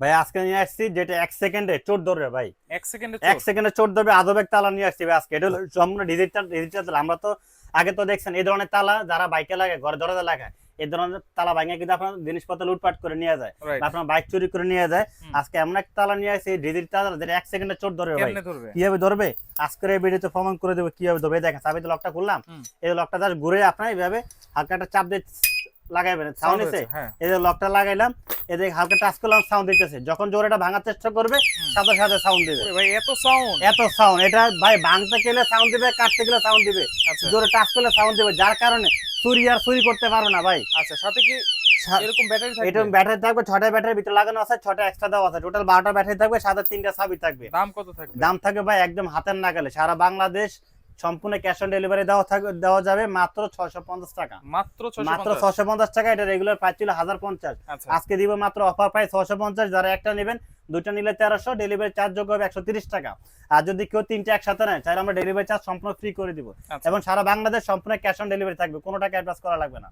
ভাই আজকে নিয়ে আসছি যেটা এক সেকেন্ডে চোট ধরবে ভাই। এক সেকেন্ডে এক সেকেন্ডে চোট ধরবে আদবেক তালা নিয়ে আসছি ভাই আজকে। এটা সম্পূর্ণ ডিজিটাল ডিজিটাল আমরা তো আগে তো দেখছেন এই ধরনের তালা যারা বাইকে লাগে ঘরে দরজা লাগায় এই ধরনের তালা ভাঙে কিন্তু আপনার জিনিসপত্র লুটপাট করে নিয়ে যায় বা আপনার বাইক চুরি করে নিয়ে যায়। আজকে এমন এক তালা নিয়ে আসছি ডিজিটাল তালা যেটা এক সেকেন্ডে চোট ধরবে ভাই। কীভাবে ধরবে? আজকের এই ভিডিওতে প্রমাণ করে দেবো কীভাবে ধরবে। দেখেন চাবিতে লকটা খুললাম। এই লকটা জাস্ট ঘুরে আপনার এইভাবে হালকা একটা চাপ দিয়ে লাগাইবেন। সাউন্ড এসে হ্যাঁ। এই যে লকটা লাগাইলাম হালকা টাচ করলাম সাউন্ড দিতেছে। যখন জোরে এটা ভাঙার চেষ্টা করবে সাথে সাথে সাউন্ড দিবে। ভাই এত সাউন্ড এত সাউন্ড এটা ভাই ভাঙতে গেলে সাউন্ড দিবে কাটতে গেলে সাউন্ড দিবে। আচ্ছা। জোরে টাচ করলে সাউন্ড দিবে। যার কারণে চুরি আর চুরি করতে পারো না ভাই। আচ্ছা সাথে কি এরকম ব্যাটারি থাকবে? ব্যাটারি থাকবে ছটা ব্যাটারির ভিতরে লাগানো আছে ছটা এক্সট্রা দেওয়া আছে। টোটাল বারোটা ব্যাটারি থাকবে সাথে তিনটা চাবি থাকবে। দাম কত থাকবে? দাম থাকবে ভাই একদম হাতের নাগালে। সারা বাংলাদেশ সম্পূর্ণ ক্যাশ অন ডেলিভারি দেওয়া দেওয়া যাবে মাত্র ছয়শো পঞ্চাশ টাকা। মাত্র 650 মাত্র ছশো পঞ্চাশ টাকা এটা রেগুলার প্রাইস ছিল হাজার পঞ্চাশ। আচ্ছা। আজকে দিব মাত্র অফার প্রাইস ছশো পঞ্চাশ যারা একটা নেবেন দুটো নিলে তেরোশো ডেলিভারি চার্জ যোগ হবে একশো তিরিশ টাকা। আর যদি কেউ তিনটে একসাথে নেয় তাহলে আমরা ডেলিভারি চার্জ সম্পূর্ণ ফ্রি করে দিব। আচ্ছা। এবং সারা বাংলাদেশ সম্পূর্ণ ক্যাশ অন ডেলিভারি থাকবে কোনো টাকা অ্যাডভান্স করা লাগবে না।